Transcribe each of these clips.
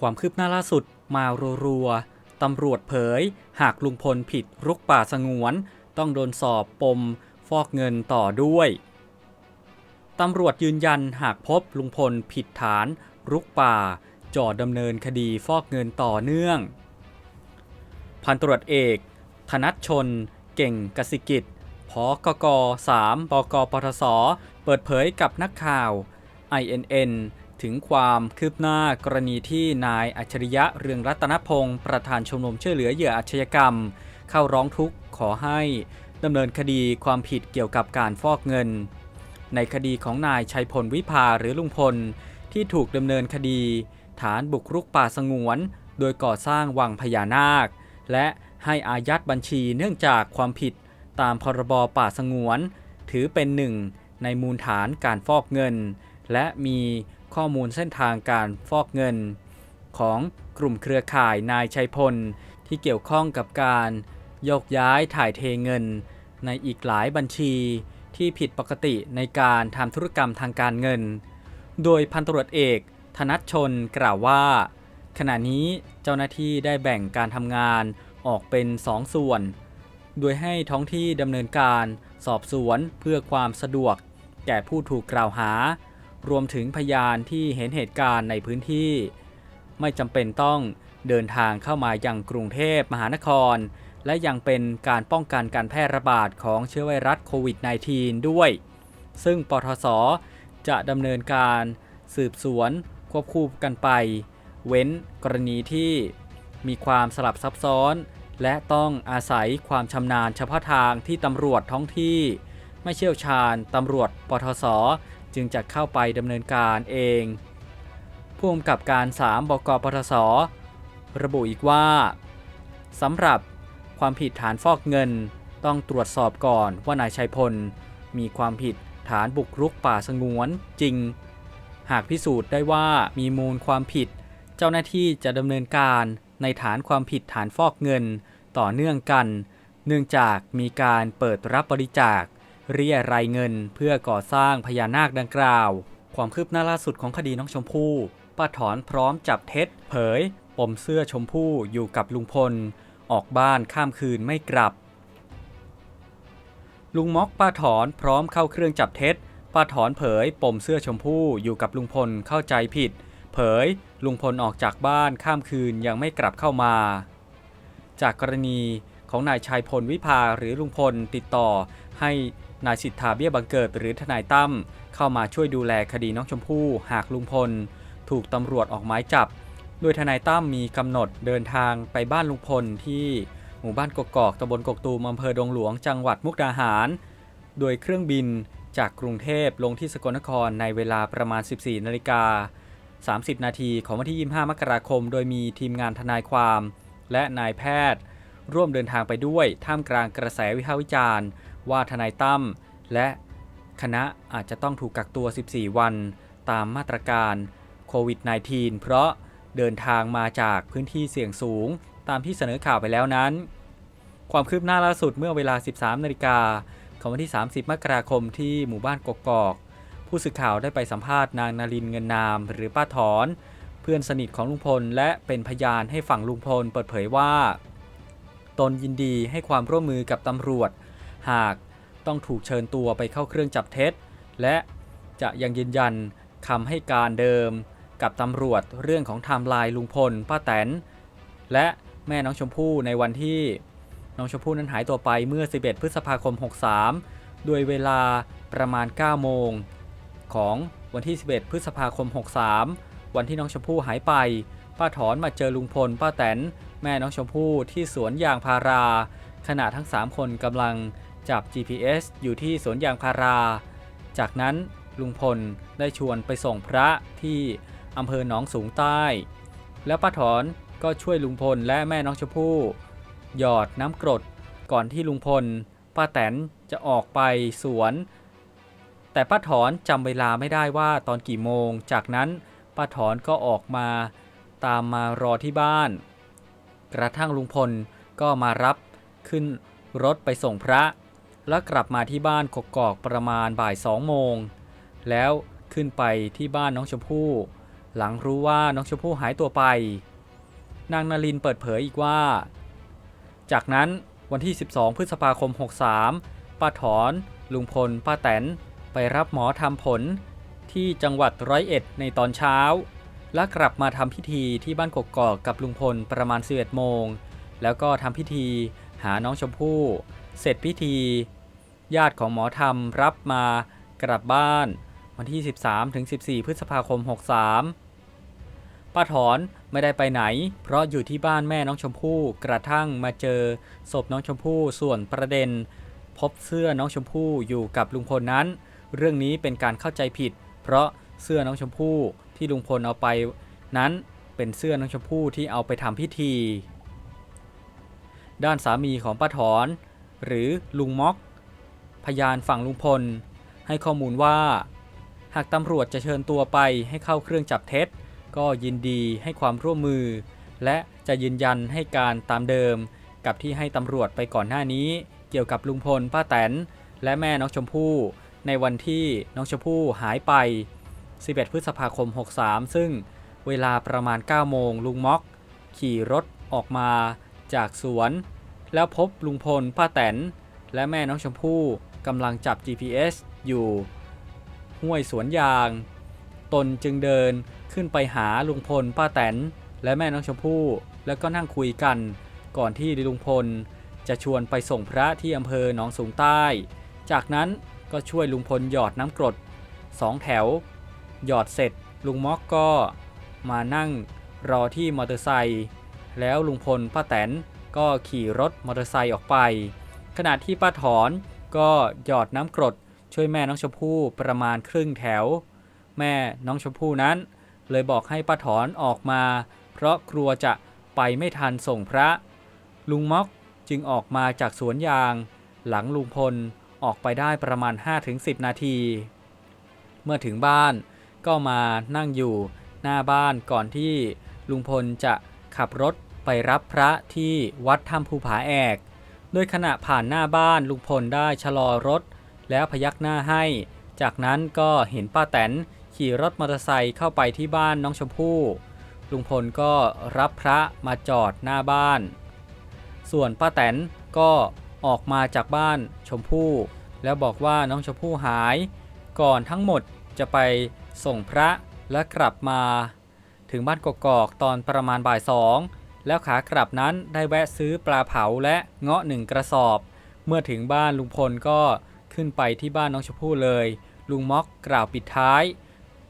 ความคืบหน้าล่าสุดมารัวๆ ตำรวจเผย หากลุงพลผิดรุกป่าสงวน ต้องโดนสอบปม ฟอกเงินต่อด้วย ตำรวจยืนยันหากพบลุงพลผิดฐาน รุกป่าจ่อดำเนินคดีฟอกเงินต่อเนื่อง พันตรวจเอก ธนัชชน เก่งกสิกิจพกก 3 บกปทศ เปิดเผยกับนักข่าว INN ถึงความคืบหน้ากรณีที่นายอัจฉริยะเรืองรัตนพงศ์ประธานชมรมช่วยเหลือเหยื่ออาชญากรรม เข้าร้องทุกข์ขอให้ดำเนินคดีความผิดเกี่ยวกับการฟอกเงิน ในคดีของนายชัยพลวิภาหรือลุงพล ที่ถูกดำเนินคดี ฐานบุกรุกป่าสงวน โดยก่อสร้างวังพญานาค และให้อายัดบัญชีเนื่องจากความผิดตามพรบป่าสงวน ถือเป็นหนึ่งในมูลฐานการฟอกเงิน และมี ข้อมูลเส้นทางการฟอกเงิน ของกลุ่มเครือข่ายนายชัยพล ที่เกี่ยวข้องกับการโยกย้ายถ่ายเทเงิน ในอีกหลายบัญชีที่ผิดปกติในการทำธุรกรรมทางการเงิน โดยพันตรวจเอกธนัชชนกล่าวว่า ขณะนี้เจ้าหน้าที่ได้แบ่งการทำงานออกเป็น2ส่วน โดยให้ท้องที่ดำเนินการสอบสวนเพื่อความสะดวก แก่ผู้ถูกกล่าวหา รวมถึงพยานที่เห็นเหตุการณ์ในพื้นที่ ไม่จำเป็นต้องเดินทางเข้ามายังกรุงเทพมหานคร และยังเป็นการป้องกันการแพร่ระบาดของเชื้อไวรัสโควิด -19 ด้วย ซึ่งปทศจะดำเนินการสืบสวนควบคู่กันไป เว้นกรณีที่มีความสลับซับซ้อน และต้องอาศัยความชำนาญเฉพาะทางที่ตำรวจท้องที่ ไม่เชี่ยวชาญตำรวจปทศ จึงจะเข้าไปดำเนินการเองผู้กำกับการ 3 บกปทศระบุอีกว่าสำหรับความผิดฐานฟอกเงินต้องตรวจสอบก่อนว่านายชัยพล มีความผิดฐานบุกรุกป่าสงวนจริง หากพิสูจน์ได้ว่ามีมูลความผิด เจ้าหน้าที่จะดำเนินการในฐานความผิดฐานฟอกเงินต่อเนื่องกัน เนื่องจากมีการเปิดรับบริจาค เรียรายเงินเพื่อก่อสร้างพญานาคดังกล่าว ความคืบหน้าล่าสุดของคดีน้องชมพู่ป้าถอนพร้อมจับเท็จ เผย ปมเสื้อชมพู่อยู่กับลุงพล ออกบ้านข้ามคืนไม่กลับ ลุงม็อกป้าถอนพร้อมเข้าเครื่องจับเท็จป้าถอนเผย ปมเสื้อชมพู่อยู่กับลุงพลเข้าใจผิด เผย ลุงพลออกจากบ้านข้ามคืนยังไม่กลับเข้ามา จากกรณีของนายชายพลวิภาหรือลุงพลติดต่อให้นายสิทธาเบี้ยบังเกิดหรือทนายตั้มเข้ามาช่วยดูแลคดีน้องชมพู่หากลุงพล ถูกตำรวจออกหมายจับ โดยทนายตั้มมีกำหนดเดินทางไปบ้านลุงพลที่หมู่บ้านกกอกตำบลกกตูมอำเภอดงหลวงจังหวัดมุกดาหาร โดยเครื่องบินจากกรุงเทพลงที่สกลนครในเวลาประมาณ 14 นาฬิกา 30 นาทีของวันที่ 25 มกราคม โดยมีทีมงานทนายความ และนายแพทย์ ร่วมเดินทางไปด้วยท่ามกลางกระแสวิพากษ์วิจารณ์ ว่าทนายตั้มและคณะอาจจะต้องถูกกักตัว 14 วัน ตามมาตรการโควิด -19 เพราะเดินทางมาจากพื้นที่เสี่ยงสูง ตามที่เสนอข่าวไปแล้วนั้น ความคืบหน้าล่าสุดเมื่อเวลา 13 นาฬิกาของวันที่ 30 มกราคมที่หมู่บ้านกกอก ผู้สื่อข่าวได้ไปสัมภาษณ์นางนารินเงินนาม หรือป้าถอน เพื่อนสนิทของลุงพล และเป็นพยานให้ฝั่งลุงพลเปิดเผยว่า ตนยินดีให้ความร่วมมือกับตำรวจ หากต้องถูกเชิญตัวไปเข้าเครื่องจับเท็จ และจะยังยืนยันคำให้การเดิมกับตำรวจเรื่องของไทม์ไลน์ลุงพลป้าแตน และแม่น้องชมพู่ในวันที่ น้องชมพู่นั้นหายตัวไปเมื่อ 11 พฤษภาคม 63 ด้วยเวลาประมาณ 9 โมง ของวันที่ 11 พฤษภาคม 63 วันที่น้องชมพู่หายไป ป้าถอนมาเจอลุงพล ป้าแตน แม่น้องชมพู่ที่สวนยางพารา ขณะทั้ง 3 คนกำลัง จับ GPS อยู่ที่สวนยางพารา จากนั้นลุงพลได้ชวนไปส่งพระที่อำเภอหนองสูงใต้ แล้วป้าถอนก็ช่วยลุงพลและแม่น้องชมพู่หยอดน้ำกรดก่อนที่ลุงพลป้าแตนจะออกไปสวน แต่ป้าถอนจำเวลาไม่ได้ว่าตอนกี่โมง จากนั้นป้าถอนก็ออกมาตามมารอที่บ้าน กระทั่งลุงพลก็มารับขึ้นรถไปส่งพระ แล้วกลับมาที่บ้านกกอกประมาณบ่ายสองโมง แล้วขึ้นไปที่บ้านน้องชมพู่ หลังรู้ว่าน้องชมพู่หายตัวไป นางนารินเปิดเผยอีกว่า จากนั้นวันที่ 12 พฤษภาคม 63 ป้าถอน ลุงพล ป้าแตน ไปรับหมอทำผลที่จังหวัดร้อยเอ็ดในตอนเช้า และกลับมาทำพิธีที่บ้านกกอกกับลุงพลประมาณ 11 โมง แล้วก็ทำพิธีหาน้องชมพู่ เสร็จพิธี ญาติของหมอธรรมรับมากลับบ้าน วันที่ 13-14 พฤษภาคม 63ป้าถอนไม่ได้ไปไหน เพราะอยู่ที่บ้านแม่น้องชมพู่กระทั่งมาเจอศพน้องชมพู่ส่วนประเด็น พบเสื้อน้องชมพู่อยู่กับลุงพลนั้น เรื่องนี้เป็นการเข้าใจผิด เพราะเสื้อน้องชมพู่ที่ลุงพลเอาไป นั้นเป็นเสื้อน้องชมพู่ที่เอาไปทำพิธี ด้านสามีของป้าถอน หรือลุงม็อก พยานฝั่งลุงพล ให้ข้อมูลว่า หากตำรวจจะเชิญตัวไปให้เข้าเครื่องจับเท็จ ก็ยินดีให้ความร่วมมือ และจะยืนยันให้การตามเดิม กับที่ให้ตำรวจไปก่อนหน้านี้ เกี่ยวกับลุงพลป้าแตน และแม่น้องชมพู่ ในวันที่น้องชมพู่หายไป 11 พฤษภาคม 63 ซึ่งเวลาประมาณ 9 โมงลุงม็อก ขี่รถออกมาจากสวน แล้วพบลุงพลป้าแตน และแม่น้องชมพู่ กำลังจับ GPS อยู่ห้วยสวนยาง ตนจึงเดินขึ้นไปหาลุงพลป้าแตน และแม่น้องชมพู่ แล้วก็นั่งคุยกัน ก่อนที่ลุงพลจะชวนไปส่งพระที่อำเภอหนองสูงใต้ จากนั้นก็ช่วยลุงพลหยอดน้ำกรดสองแถว หยอดเสร็จลุงม็อกก็มานั่งรอที่มอเตอร์ไซค์แล้วลุงพลป้าแตนก็ขี่รถมอเตอร์ไซค์ออกไป ขณะที่ป้าถอน ก็หยอดน้ำกรดช่วยแม่น้องชมพู่ประมาณครึ่งแถว แม่น้องชมพู่นั้น เลยบอกให้ป้าถอนออกมา เพราะกลัวจะไปไม่ทันส่งพระ ลุงม็อกจึงออกมาจากสวนยาง หลังลุงพลออกไปได้ประมาณ 5-10 นาที เมื่อถึงบ้านก็มานั่งอยู่หน้าบ้านก่อนที่ลุงพลจะขับรถไปรับพระที่วัดถ้ำภูผาแอก โดยขณะผ่านหน้าบ้านลุงพลได้ชะลอรถ แล้วพยักหน้าให้ จากนั้นก็เห็นป้าแตนขี่รถมอเตอร์ไซค์เข้าไปที่บ้านน้องชมพู่ลุงพลก็รับพระมาจอดหน้าบ้าน ส่วนป้าแตนก็ออกมาจากบ้านชมพู่ แล้วบอกว่าน้องชมพู่หาย ก่อนทั้งหมดจะไปส่งพระและกลับมา ถึงบ้านกกอกตอนประมาณบ่ายสอง แล้วขากลับนั้นได้แวะซื้อปลาเผาและเงาะหนึ่งกระสอบ เมื่อถึงบ้านลุงพลก็ขึ้นไปที่บ้านน้องชมพู่เลย ลุงม็อกกล่าวปิดท้าย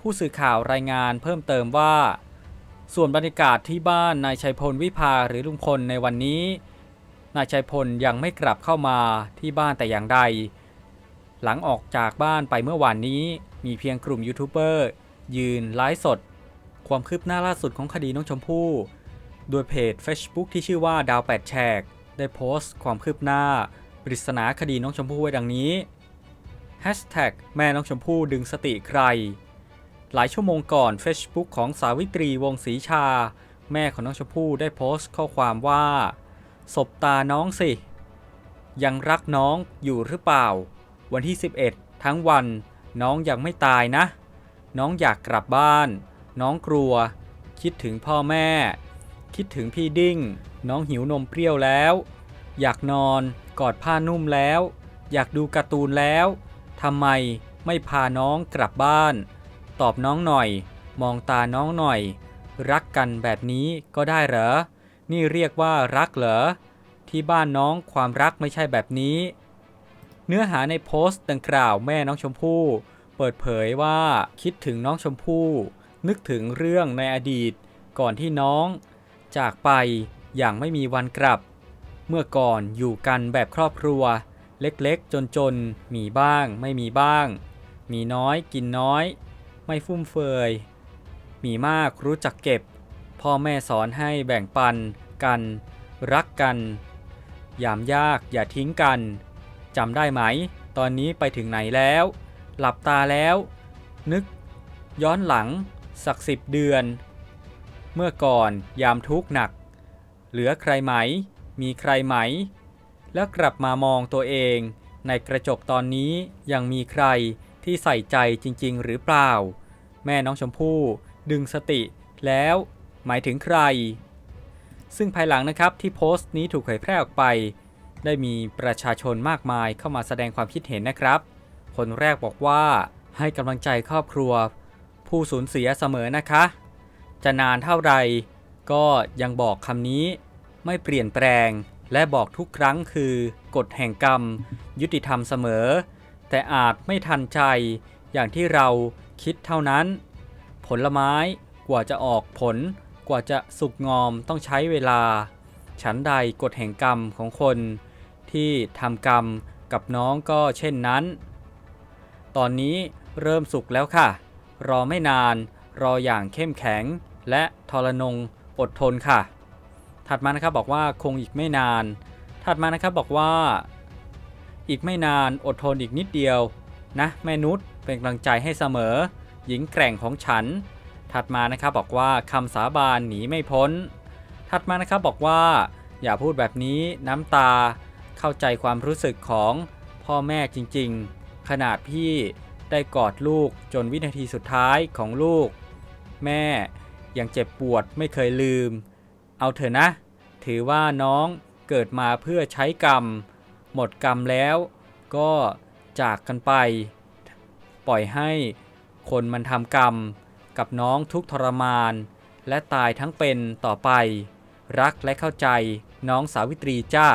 ผู้สื่อข่าวรายงานเพิ่มเติมว่า ส่วนบรรยากาศที่บ้านนายชัยพลวิภาหรือลุงพลในวันนี้ นายชัยพลยังไม่กลับเข้ามาที่บ้านแต่อย่างใด หลังออกจากบ้านไปเมื่อวานนี้ มีเพียงกลุ่มยูทูบเบอร์ยืนไลฟ์สด ความคืบหน้าล่าสุดของคดีน้องชมพู่ โดยเพจ Facebook ที่ชื่อว่าดาวแปดแฉกได้โพสต์ความคืบหน้า ปริศนาคดีน้องชมพู่ไว้ดังนี้ Hashtag แม่น้องชมพู่ดึงสติใคร หลายชั่วโมงก่อน Facebook ของสาวิตรีวงศรีชา แม่ของน้องชมพู่ได้โพสต์ข้อความว่าศบตาน้องสิ ยังรักน้องอยู่หรือเปล่า วันที่ 11 ทั้งวัน น้องยังไม่ตายนะ น้องอยากกลับบ้าน น้องกลัว คิดถึงพ่อแม่ คิดถึงพี่ดิ้ง น้องหิวนมเปรี้ยวแล้ว อยากนอนกอดผ้านุ่มแล้ว อยากดูการ์ตูนแล้วทำไมไม่พาน้องกลับบ้าน ตอบน้องหน่อย มองตาน้องหน่อย รักกันแบบนี้ก็ได้เหรอ นี่เรียกว่ารักเหรอ ที่บ้านน้องความรักไม่ใช่แบบนี้ เนื้อหาในโพสต์ดังกล่าวแม่น้องชมพู่ เปิดเผยว่าคิดถึงน้องชมพู่ นึกถึงเรื่องในอดีต ก่อนที่น้อง จากไปอย่างไม่มีวันกลับ เมื่อก่อนอยู่กันแบบครอบครัว เล็กๆ จนๆ มีบ้างไม่มีบ้าง มีน้อยกินน้อย ไม่ฟุ่มเฟือย มีมากรู้จักเก็บ พ่อแม่สอนให้แบ่งปันกัน รักกัน ยามยากอย่าทิ้งกันจำได้ไหม ตอนนี้ไปถึงไหนแล้ว หลับตาแล้ว นึก ย้อนหลัง สักสิบเดือน เมื่อก่อนยามทุกข์หนัก เหลือใครไหม มีใครไหม แล้วกลับมามองตัวเอง ในกระจกตอนนี้ยังมีใครที่ใส่ใจจริง ๆ หรือเปล่า แม่น้องชมพู่ดึงสติแล้ว หมายถึงใคร ซึ่งภายหลังนะครับที่โพสต์นี้ถูกเผยแพร่ออกไป ได้มีประชาชนมากมายเข้ามาแสดงความคิดเห็นนะครับ คนแรกบอกว่าให้กำลังใจครอบครัว ผู้สูญเสียเสมอนะคะ จะนานเท่าไรก็ยังบอกคำนี้ไม่เปลี่ยนแปลงและบอกทุกครั้งคือกฎแห่งกรรม ยุติธรรมเสมอ แต่อาจไม่ทันใจอย่างที่เราคิดเท่านั้น ผลไม้กว่าจะออกผลกว่าจะสุกงอมต้องใช้เวลา ฉันใดกฎแห่งกรรมของคน ที่ทำกรรมกับน้องก็เช่นนั้น ตอนนี้เริ่มสุกแล้วค่ะ รอไม่นาน รออย่างเข้มแข็ง และทรนงอดทนค่ะ ถัดมานะครับบอกว่าคงอีกไม่นาน ถัดมานะครับบอกว่า อีกไม่นานอดทนอีกนิดเดียวนะแม่นุชเป็นกำลังใจให้เสมอ หญิงแกร่งของฉัน ถัดมานะครับบอกว่าคำสาบานหนีไม่พ้น ถัดมานะครับบอกว่า อย่าพูดแบบนี้น้ำตาเข้าใจความรู้สึกของพ่อแม่จริงๆ ขนาดพี่ได้กอดลูกจนวินาทีสุดท้ายของลูก แม่ ยังเจ็บปวดไม่เคยลืม เอาเถอะนะ ถือว่าน้องเกิดมาเพื่อใช้กรรม หมดกรรมแล้วก็จากกันไป ปล่อยให้คนมันทำกรรม กับน้องทุกทรมาน และตายทั้งเป็นต่อไป รักและเข้าใจน้องสาวิตรีจ้า